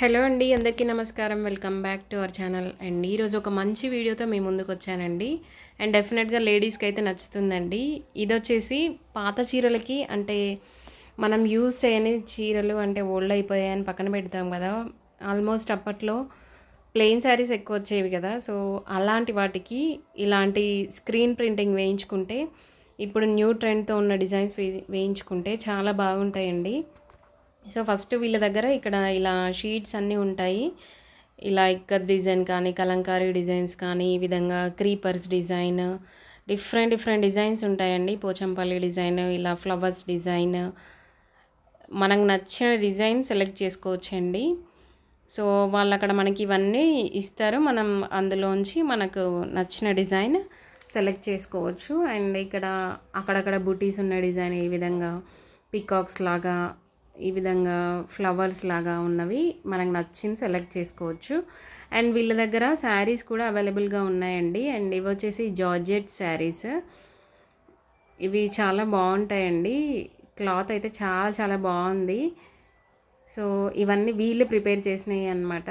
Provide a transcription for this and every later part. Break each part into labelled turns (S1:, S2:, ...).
S1: Hello అండి అందరికీ నమస్కారం. Welcome back to our channel. And ఈరోజు ఒక మంచి వీడియోతో మీ ముందుకు వచ్చానండి. అండ్ డెఫినెట్గా లేడీస్కి అయితే నచ్చుతుందండి. ఇది వచ్చేసి పాత చీరలకి అంటే మనం యూజ్ చేయని చీరలు అంటే ఓల్డ్ అయిపోయాయని పక్కన పెడతాం కదా ఆల్మోస్ట్ అప్పట్లో ప్లెయిన్ శారీస్ ఎక్కువ వచ్చేవి కదా. సో అలాంటి వాటికి ఇలాంటి స్క్రీన్ ప్రింటింగ్ వేయించుకుంటే ఇప్పుడు న్యూ ట్రెండ్తో ఉన్న డిజైన్స్ వే వేయించుకుంటే చాలా బాగుంటాయండి. సో ఫస్ట్ వీళ్ళ దగ్గర ఇక్కడ ఇలా షీట్స్ అన్నీ ఉంటాయి. ఇలా ఇక్కత్ డిజైన్ కానీ కలంకారీ డిజైన్స్ కానీ ఈ విధంగా creepers design different different designs ఉంటాయండి. పోచంపల్లి డిజైన్ ఇలా ఫ్లవర్స్ డిజైన్. మనకు నచ్చిన డిజైన్ సెలెక్ట్ చేసుకోవచ్చండి. సో వాళ్ళు అక్కడ మనకి ఇవన్నీ ఇస్తారు. మనం అందులోంచి మనకు నచ్చిన డిజైన్ సెలెక్ట్ చేసుకోవచ్చు. అండ్ ఇక్కడ అక్కడక్కడ బుటీస్ ఉన్న డిజైన్ ఈ విధంగా పికాక్స్ లాగా ఈ విధంగా ఫ్లవర్స్ లాగా ఉన్నవి మనకు నచ్చింది సెలెక్ట్ చేసుకోవచ్చు. అండ్ వీళ్ళ దగ్గర శారీస్ కూడా అవైలబుల్గా ఉన్నాయండి. అండ్ ఇవి వచ్చేసి జార్జెట్ శారీస్. ఇవి చాలా బాగుంటాయండి. క్లాత్ అయితే చాలా చాలా బాగుంది. సో ఇవన్నీ వీళ్ళు ప్రిపేర్ చేసినాయి అన్నమాట.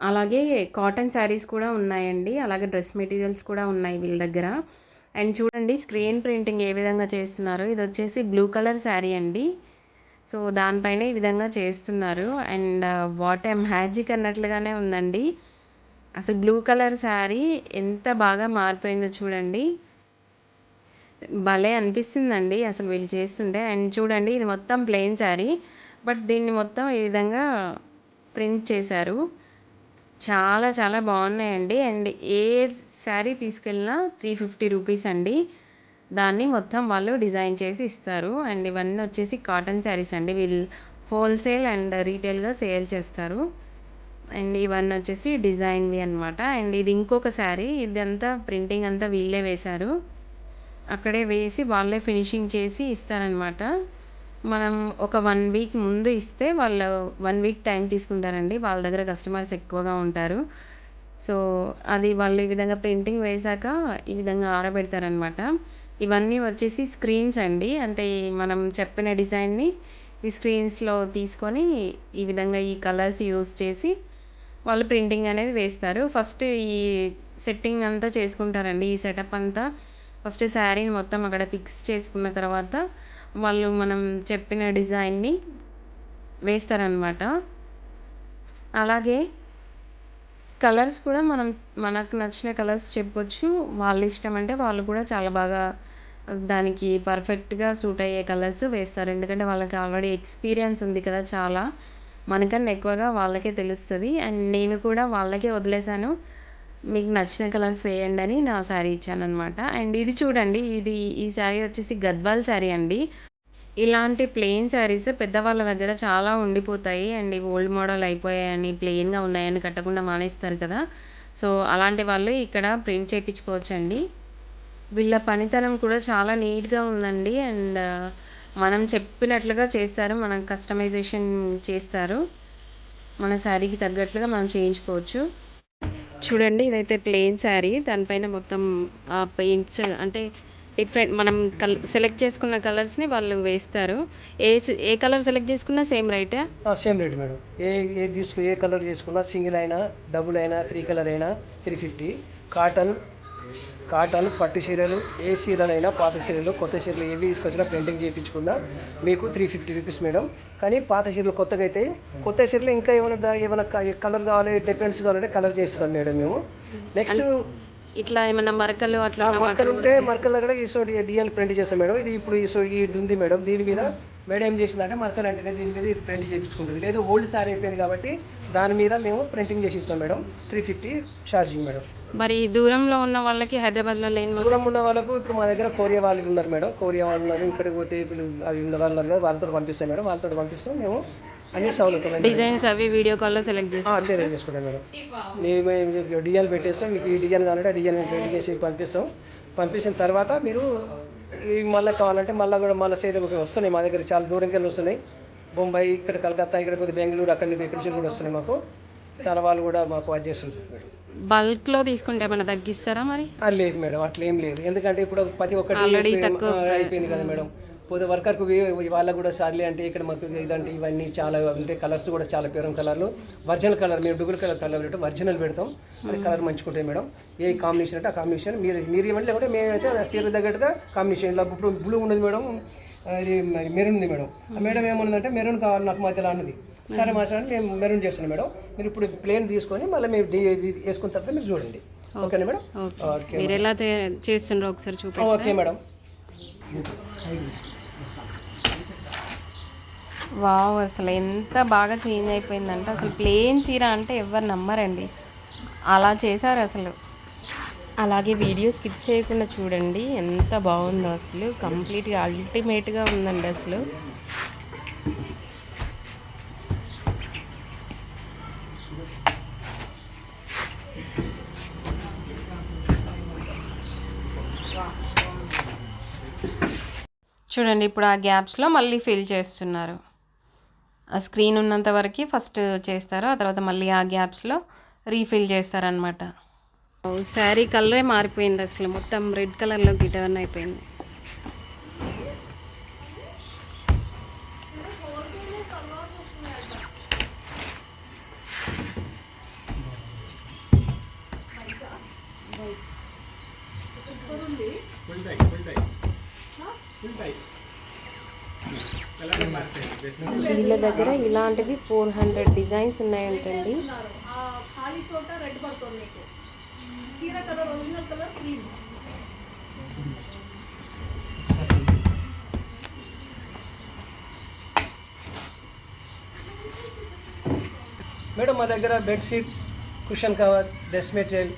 S1: అలాగే కాటన్ శారీస్ కూడా ఉన్నాయండి. అలాగే డ్రెస్ మెటీరియల్స్ కూడా ఉన్నాయి వీళ్ళ దగ్గర. అండ్ చూడండి స్క్రీన్ ప్రింటింగ్ ఏ విధంగా చేస్తున్నారు. ఇది వచ్చేసి బ్లూ కలర్ శారీ అండి. సో దానిపైన ఈ విధంగా చేస్తున్నారు. అండ్ వాట్ ఏ మ్యాజిక్ అన్నట్లుగానే ఉందండి. అసలు బ్లూ కలర్ శారీ ఎంత బాగా మారిపోయిందో చూడండి. భలే అనిపిస్తుందండి అసలు వీళ్ళు చేస్తుంటే. అండ్ చూడండి ఇది మొత్తం ప్లెయిన్ శారీ బట్ దీన్ని మొత్తం ఈ విధంగా ప్రింట్ చేశారు. చాలా చాలా బాగున్నాయండి. అండ్ ఏ శారీ తీసుకెళ్ళినా త్రీ ఫిఫ్టీ రూపీస్ అండి. దాన్ని మొత్తం వాళ్ళు డిజైన్ చేసి ఇస్తారు. అండ్ ఇవన్నీ వచ్చేసి కాటన్ శారీస్ అండి. వీళ్ళు హోల్సేల్ అండ్ రీటైల్గా సేల్ చేస్తారు. అండ్ ఇవన్నీ వచ్చేసి డిజైన్వి అనమాట అండ్ ఇది ఇంకొక శారీ. ఇదంతా ప్రింటింగ్ అంతా వీళ్ళే వేశారు. అక్కడే వేసి వాళ్ళే ఫినిషింగ్ చేసి ఇస్తారనమాట మనం ఒక వన్ వీక్ ముందు ఇస్తే వాళ్ళు వన్ వీక్ టైం తీసుకుంటారండి. వాళ్ళ దగ్గర కస్టమర్స్ ఎక్కువగా ఉంటారు. సో అది వాళ్ళు ఈ విధంగా ప్రింటింగ్ వేశాక ఈ విధంగా ఆరబెడతారనమాట ఇవన్నీ వచ్చేసి స్క్రీన్స్ అండి. అంటే మనం చెప్పిన డిజైన్ని ఈ స్క్రీన్స్లో తీసుకొని ఈ విధంగా ఈ కలర్స్ యూస్ చేసి వాళ్ళు ప్రింటింగ్ అనేది వేస్తారు. ఫస్ట్ ఈ సెట్టింగ్ అంతా చేసుకుంటారండి. ఈ సెటప్ అంతా ఫస్ట్ శారీని మొత్తం అక్కడ ఫిక్స్ చేసుకున్న తర్వాత వాళ్ళు మనం చెప్పిన డిజైన్ని వేస్తారనమాట అలాగే కలర్స్ కూడా మనం మనకు నచ్చిన కలర్స్ చెప్పొచ్చు. వాళ్ళ ఇష్టం అంటే వాళ్ళు కూడా చాలా బాగా దానికి పర్ఫెక్ట్గా సూట్ అయ్యే కలర్స్ వేస్తారు. ఎందుకంటే వాళ్ళకి ఆల్రెడీ ఎక్స్పీరియన్స్ ఉంది కదా చాలా. మనకన్నా ఎక్కువగా వాళ్ళకే తెలుస్తుంది. అండ్ నేను కూడా వాళ్ళకే వదిలేసాను మీకు నచ్చిన కలర్స్ వేయండి అని నా శారీ ఇచ్చాను అనమాట అండ్ ఇది చూడండి ఇది ఈ శారీ వచ్చేసి గద్వాల్ శారీ అండి. ఇలాంటి ప్లెయిన్ శారీస్ పెద్దవాళ్ళ దగ్గర చాలా ఉండిపోతాయి. అండ్ ఇవి ఓల్డ్ మోడల్ అయిపోయాయని ప్లెయిన్గా ఉన్నాయని కట్టకుండా మానేస్తారు కదా. సో అలాంటి వాళ్ళు ఇక్కడ ప్రింట్ చేయించుకోవచ్చండి. వీళ్ళ పనితనం కూడా చాలా నీట్గా ఉందండి. అండ్ మనం చెప్పినట్లుగా చేస్తారు. మనం కస్టమైజేషన్ చేస్తారు. మన శారీకి తగ్గట్లుగా మనం చేయించుకోవచ్చు. చూడండి ఇదైతే ప్లెయిన్ శారీ. దానిపైన మొత్తం పెయింట్స్ అంటే డిఫరెంట్ మనం కల్ సెలెక్ట్ చేసుకున్న కలర్స్ని వాళ్ళు వేస్తారు. ఏ ఏ కలర్ సెలెక్ట్ చేసుకున్నా సేమ్ రైటే?
S2: Same rate madam. ఏ ఏ తీసుకు ఏ కలర్ చేసుకున్నా సింగిల్ అయినా డబుల్ అయినా త్రీ కలర్ అయినా త్రీ ఫిఫ్టీ. కాటన్ కాటన్ పట్టు చీరలు ఏ చీరలైనా పాత చీరలు కొత్త చీరలు ఏవి తీసుకొచ్చినా ప్రింటింగ్ చేయించుకున్నా మీకు త్రీ ఫిఫ్టీ రూపీస్ మేడం కానీ పాత చీరలు కొత్తగా అయితే కొత్త చీరలు ఇంకా ఏమైనా ఏమైనా కలర్ కావాలి డిఫరెన్స్ కావాలంటే కలర్ చేస్తాం మేడం మేము. నెక్స్ట్
S1: ఇట్లా ఏమన్నా మరకలు అట్లా
S2: మరకలు ఉంటే మరకలు కూడా ఈ డిఎల్ ప్రింట్ చేస్తాం మేడం ఇది ఇప్పుడు ఈ సో ఇది ఉంది మేడం దీని మీద మేడం ఏం చేసిందంటే మరకలు అంటేనే దీని మీద ప్రింట్ చేయించుకుంటుంది లేదు ఓల్డ్ సారీ అయిపోయింది కాబట్టి దాని మీద మేము ప్రింటింగ్ చేసి ఇస్తాం madam. Three fifty charging madam.
S1: మరి దూరంలో ఉన్న వాళ్ళకి హైదరాబాద్లో లేని
S2: దూరం ఉన్న వాళ్ళకు ఇప్పుడు మా దగ్గర కొరియా వాళ్ళు ఉన్నారు మేడం. కొరియా వాళ్ళు ఉన్నారు ఇక్కడికి పోతే ఇప్పుడు అవి ఉన్న వాళ్ళు ఉన్నారు కదా వాళ్ళతో పంపిస్తాం మేడం. వాళ్ళతో పంపిస్తాం మేము అన్ని సౌలతులు
S1: డిజైన్స్ అవి వీడియో కాల్లో సెలెక్ట్ చేసి
S2: చేంజ్ చేసుకుంటాం. మేడం. మేము డిజైన్ పెట్టేస్తాం మీకు ఈ డిజైన్ కావాలంటే ఆ డిజైన్ రెడీ చేసి పంపిస్తాం. పంపించిన తర్వాత మీరు ఈ మళ్ళీ కావాలంటే మళ్ళీ కూడా మళ్ళీ సైడ్ వస్తున్నాయి మా దగ్గర చాలా దూరంకి వెళ్ళి వస్తున్నాయి. బొంబాయి ఇక్కడ కలకత్తా ఇక్కడ కొద్ది బెంగళూరు అక్కడి నుంచి ఇక్కడ నుంచి కూడా వస్తున్నాయి మాకు. చాలా వాళ్ళు కూడా మాకు చేస్తుంది
S1: బల్క్లో తీసుకుంటే ఏమైనా తగ్గిస్తారా మరి?
S2: లేదు మేడం అట్లా ఏం లేదు. ఎందుకంటే ఇప్పుడు ప్రతి ఒక్కటి అయిపోయింది కదా మేడం. పోతే వర్కర్కు వాళ్ళకు కూడా సార్లీ అంటే ఇక్కడ మాకు ఇదంటే ఇవన్నీ చాలా అంటే కలర్స్ కూడా చాలా పేరం కలర్లు. ఒరిజినల్ కలర్ మేము డబుల్ కలర్ కలర్ పెట్టాం ఒరిజినల్ పెడతాం. అది కలర్ మంచుకుంటాయి మేడం. ఏ కాంబినేషన్ అంటే ఆ కాంబినేషన్ మీరు మీరు ఇవ్వండి లేకుంటే మేమైతే ఆ చీర తగ్గట్టుగా కాంబినేషన్ ఇలా ఇప్పుడు బ్లూ ఉన్నది మేడం అది మరి మెరూన్ ఉంది మేడం. ఆ మేడం ఏమన్నదంటే మెరూన్ కావాలి నాకు మధ్యలో అన్నది. సరే మాస్టర్ మేము మెరూన్ చేస్తున్నాం మేడం. మీరు ఇప్పుడు ప్లేన్ తీసుకొని మళ్ళీ మేము వేసుకున్న తర్వాత మీరు చూడండి. ఓకేనా మేడం? ఓకే.
S1: మీరు ఎలా చేస్తుండ్రో ఒకసారి చూపి
S2: ఓకే మేడం.
S1: వావ్ అసలు ఎంత బాగా చేంజ్ అయిపోయిందంటే అసలు ప్లేన్ చీర అంటే ఎవరు నమ్మరండి. అలా చేశారు అసలు. అలాగే వీడియో స్కిప్ చేయకుండా చూడండి ఎంత బాగుందో అసలు. కంప్లీట్గా అల్టిమేట్గా ఉందండి అసలు. చూడండి ఇప్పుడు ఆ గ్యాప్స్లో మళ్ళీ ఫిల్ చేస్తున్నారు. స్క్రీన్ ఉన్నంత వరకు ఫస్ట్ చేస్తారు ఆ తర్వాత మళ్ళీ ఆ గ్యాప్స్లో రీఫిల్ చేస్తారనమాట శారీ కలరే మారిపోయింది అసలు. మొత్తం రెడ్ కలర్లోకి టర్న్ అయిపోయింది. వీళ్ళ దగ్గర ఇలాంటివి ఫోర్ హండ్రెడ్ డిజైన్స్ ఉన్నాయంటండి.
S2: మేడం మా దగ్గర bedsheet cushion cover dress material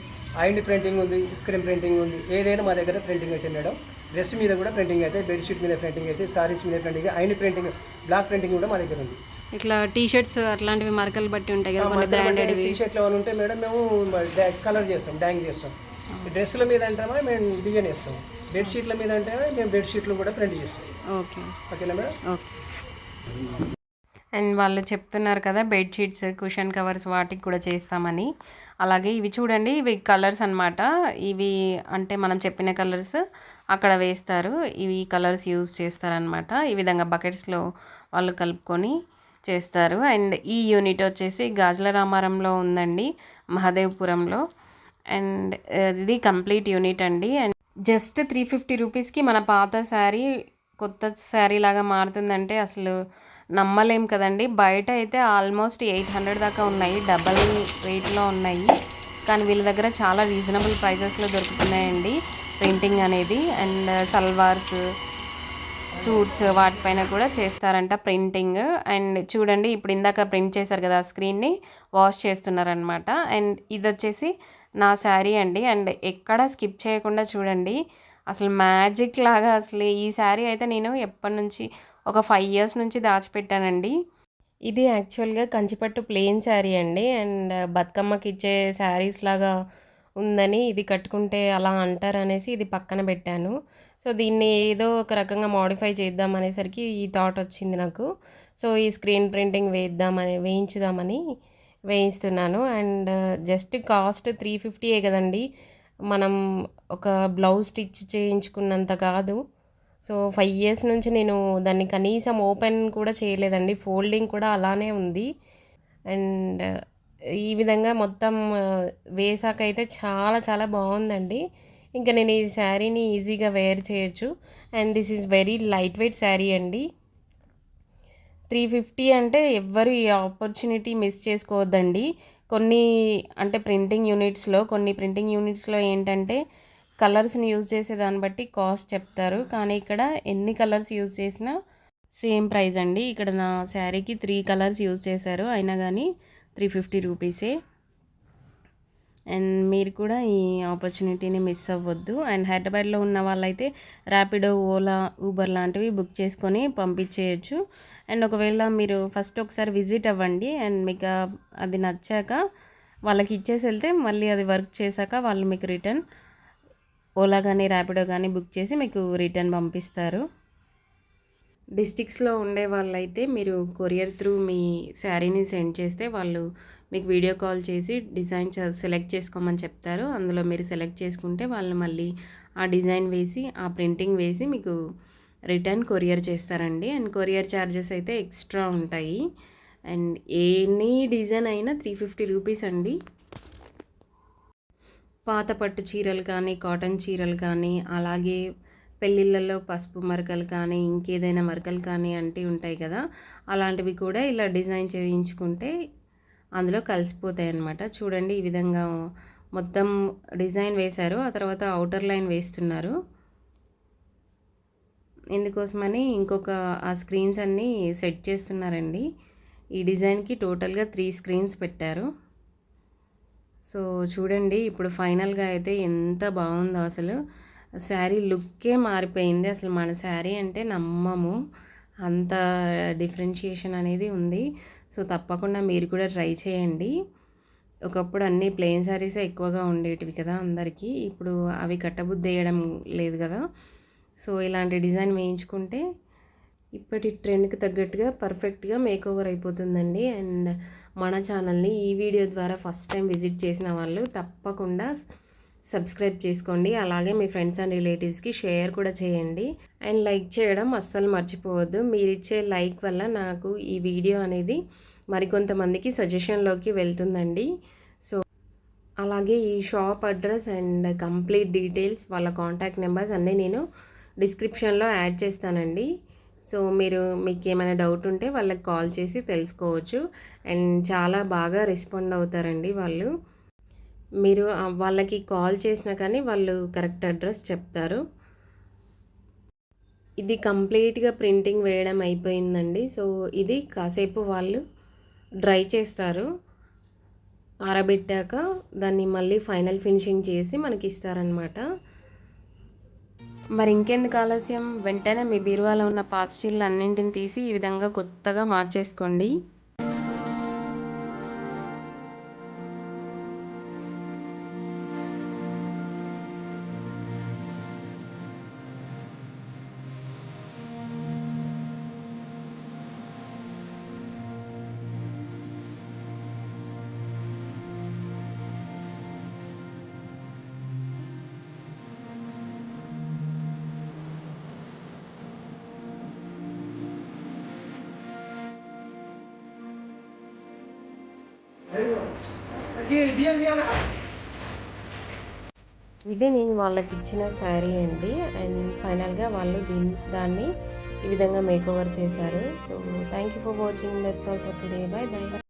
S2: hand printing ఉంది స్క్రీన్ ప్రింటింగ్ ఉంది ఏదైనా మా దగ్గర ప్రింటింగ్ అయితే మేడం డ్రెస్ మీద కూడా ప్రింటింగ్ అయితే బెడ్షీట్ మీద ప్రింటింగ్ అయితే సారీస్ మీద printing hand printing block printing కూడా మా దగ్గర ఉంది.
S1: ఇట్లా టీ షర్ట్స్ అట్లాంటివి మరకలు బట్టి ఉంటాయి కదా కొన్ని బ్రాండెడ్వి
S2: టీ షర్ట్లు ఏమైనా ఉంటే మేడం మేము కలర్ చేస్తాం డ్యాంగ్ చేస్తాం. డ్రెస్సుల మీద అంటే మేము డిజైన్ వేస్తాం బెడ్షీట్ల మీద అంటే మేము బెడ్షీట్లు కూడా ప్రింట్ చేస్తాం.
S1: ఓకే.
S2: ఓకేనా మేడం?
S1: ఓకే. అండ్ వాళ్ళు చెప్తున్నారు కదా బెడ్షీట్స్ కుషన్ కవర్స్ వాటికి కూడా చేస్తామని. అలాగే ఇవి చూడండి ఇవి కలర్స్ అన్నమాట. ఇవి అంటే మనం చెప్పిన కలర్స్ అక్కడ వేస్తారు. ఇవి కలర్స్ యూజ్ చేస్తారనమాట ఈ విధంగా బకెట్స్లో వాళ్ళు కలుపుకొని చేస్తారు. అండ్ ఈ యూనిట్ వచ్చేసి గాజుల రామారంలో ఉందండి మహదేవ్పురంలో. అండ్ ఇది కంప్లీట్ యూనిట్ అండి. అండ్ జస్ట్ త్రీ ఫిఫ్టీ రూపీస్కి మన పాత శారీ కొత్త శారీ లాగా మారుతుందంటే అసలు నమ్మలేం కదండి. బయట అయితే ఆల్మోస్ట్ ఎయిట్ హండ్రెడ్ దాకా ఉన్నాయి. డబల్ రేట్లో ఉన్నాయి. కానీ వీళ్ళ దగ్గర చాలా రీజనబుల్ ప్రైజెస్లో దొరుకుతున్నాయండి. ప్రింటింగ్ అనేది అండ్ సల్వార్స్ సూట్స్ వాటిపైన కూడా చేస్తారంట ప్రింటింగ్. అండ్ చూడండి ఇప్పుడు ఇందాక ప్రింట్ చేశారు కదా స్క్రీన్ని వాష్ చేస్తున్నారనమాట అండ్ ఇది వచ్చేసి నా శారీ అండి. అండ్ ఎక్కడ స్కిప్ చేయకుండా చూడండి. అసలు మ్యాజిక్ లాగా అసలు ఈ శారీ అయితే నేను ఎప్పటి నుంచి ఒక ఫైవ్ ఇయర్స్ నుంచి దాచిపెట్టానండి. ఇది యాక్చువల్గా కంచిపట్టు ప్లెయిన్ శారీ అండి. అండ్ uh, బతుకమ్మకి ఇచ్చే శారీస్ లాగా ఉందని ఇది కట్టుకుంటే అలా అంటారు అనేసి ఇది పక్కన పెట్టాను. సో దీన్ని ఏదో ఒక రకంగా మోడిఫై చేద్దాం అనేసరికి ఈ థాట్ వచ్చింది నాకు. సో ఈ స్క్రీన్ ప్రింటింగ్ వేద్దామని వేయించుదామని వేయిస్తున్నాను. అండ్ జస్ట్ కాస్ట్ త్రీ ఫిఫ్టీయే కదండి. మనం ఒక బ్లౌజ్ స్టిచ్ చేయించుకున్నంత కాదు. సో ఫైవ్ ఇయర్స్ నుంచి నేను దాన్ని కనీసం ఓపెన్ కూడా చేయలేదండి. ఫోల్డింగ్ కూడా అలానే ఉంది. అండ్ uh, ఈ విధంగా మొత్తం uh, ఆ, వేసాకైతే చాలా చాలా బాగుందండి. ఇంకా నేను ఈ శారీని ఈజీగా వేర్ చేయొచ్చు. And this is very light weight sari అండి. త్రీ ఫిఫ్టీ అంటే ఎవ్వరు ఈ ఆపర్చునిటీ మిస్ చేసుకోవద్దండి. కొన్ని అంటే ప్రింటింగ్ యూనిట్స్లో కొన్ని ప్రింటింగ్ యూనిట్స్లో ఏంటంటే కలర్స్ని యూజ్ చేసే దాన్ని బట్టి కాస్ట్ చెప్తారు. కానీ ఇక్కడ ఎన్ని కలర్స్ యూజ్ చేసినా సేమ్ ప్రైస్ అండి. ఇక్కడ నా శారీకి త్రీ కలర్స్ యూజ్ చేశారు. అయినా కానీ త్రీ ఫిఫ్టీ రూపీసే. అండ్ మీరు కూడా ఈ ఆపర్చునిటీని మిస్ అవ్వద్దు. అండ్ హైదరాబాద్లో ఉన్న వాళ్ళైతే ర్యాపిడో ఓలా ఊబర్ లాంటివి బుక్ చేసుకొని పంపించేయచ్చు. అండ్ ఒకవేళ మీరు ఫస్ట్ ఒకసారి విజిట్ అవ్వండి. అండ్ మీకు అది నచ్చాక వాళ్ళకి ఇచ్చేసి వెళ్తే మళ్ళీ అది వర్క్ చేశాక వాళ్ళు మీకు రిటర్న్ ఓలా కానీ ర్యాపిడో కానీ బుక్ చేసి మీకు రిటర్న్ పంపిస్తారు. డిస్టిక్స్లో ఉండే వాళ్ళైతే మీరు కొరియర్ త్రూ మీ శారీని సెండ్ చేస్తే వాళ్ళు మీకు వీడియో కాల్ చేసి డిజైన్ సెలెక్ట్ చేసుకోమని చెప్తారు. అందులో మీరు సెలెక్ట్ చేసుకుంటే వాళ్ళు మళ్ళీ ఆ డిజైన్ వేసి ఆ ప్రింటింగ్ వేసి మీకు రిటర్న్ కొరియర్ చేస్తారండి. అండ్ కొరియర్ ఛార్జెస్ అయితే ఎక్స్ట్రా ఉంటాయి. అండ్ ఎనీ డిజైన్ అయినా త్రీ ఫిఫ్టీ రూపీస్ అండి. పాత పట్టు చీరలు కానీ కాటన్ చీరలు కానీ అలాగే పెళ్ళిళ్ళలో పసుపు మరకలు కానీ ఇంకేదైనా మరకలు కానీ అంటే ఉంటాయి కదా. అలాంటివి కూడా ఇలా డిజైన్ చేయించుకుంటే అందులో కలిసిపోతాయి అన్నమాట చూడండి ఈ విధంగా మొత్తం డిజైన్ వేశారు. ఆ తర్వాత అవుటర్ లైన్ వేస్తున్నారు. ఇందుకోసమని ఇంకొక ఆ స్క్రీన్స్ అన్నీ సెట్ చేస్తున్నారండి. ఈ డిజైన్కి టోటల్గా త్రీ స్క్రీన్స్ పెట్టారు. సో చూడండి ఇప్పుడు ఫైనల్గా అయితే ఎంత బాగుందో అసలు. శారీ లుక్కే మారిపోయింది. అసలు మన శారీ అంటే నమ్మము. అంత డిఫరెన్షియేషన్ అనేది ఉంది. సో తప్పకుండా మీరు కూడా ట్రై చేయండి. ఒకప్పుడు అన్ని ప్లెయిన్ శారీసే ఎక్కువగా ఉండేటివి కదా అందరికీ. ఇప్పుడు అవి కట్టబుద్ధి వేయడం లేదు కదా. సో ఇలాంటి డిజైన్ వేయించుకుంటే ఇప్పటి ట్రెండ్కి తగ్గట్టుగా పర్ఫెక్ట్గా మేక్ ఓవర్ అయిపోతుందండి. అండ్ మన ఛానల్ని ఈ వీడియో ద్వారా ఫస్ట్ టైం విజిట్ చేసిన వాళ్ళు తప్పకుండా సబ్స్క్రైబ్ చేసుకోండి. అలాగే మీ ఫ్రెండ్స్ అండ్ రిలేటివ్స్కి షేర్ కూడా చేయండి. అండ్ లైక్ చేయడం అస్సలు మర్చిపోవద్దు. మీరు ఇచ్చే లైక్ వల్ల నాకు ఈ వీడియో అనేది మరికొంతమందికి సజెషన్లోకి వెళ్తుందండి. సో అలాగే ఈ shop address and complete details వాళ్ళ కాంటాక్ట్ నెంబర్స్ అన్నీ నేను డిస్క్రిప్షన్లో యాడ్ చేస్తానండి. సో మీరు మీకు ఏమైనా డౌట్ ఉంటే వాళ్ళకి కాల్ చేసి తెలుసుకోవచ్చు. అండ్ చాలా బాగా రెస్పాండ్ అవుతారండి వాళ్ళు. మీరు వాళ్ళకి కాల్ చేసినా కానీ వాళ్ళు కరెక్ట్ అడ్రస్ చెప్తారు. ఇది కంప్లీట్గా ప్రింటింగ్ వేయడం అయిపోయిందండి. సో ఇది కాసేపు వాళ్ళు డ్రై చేస్తారు. ఆరబెట్టాక దాన్ని మళ్ళీ ఫైనల్ ఫినిషింగ్ చేసి మనకి ఇస్తారనమాట మరి ఇంకెందుకు ఆలస్యం? వెంటనే మీ బీరువాలో ఉన్న పాత చీరలు అన్నింటిని తీసి ఈ విధంగా కొత్తగా మార్చేసుకోండి. ఇది నేను వాళ్ళకి ఇచ్చిన శారీ అండి. అండ్ ఫైనల్గా వాళ్ళు దీని దాన్ని ఈ విధంగా మేక్ ఓవర్ చేశారు. So thank you for watching that's all for today bye bye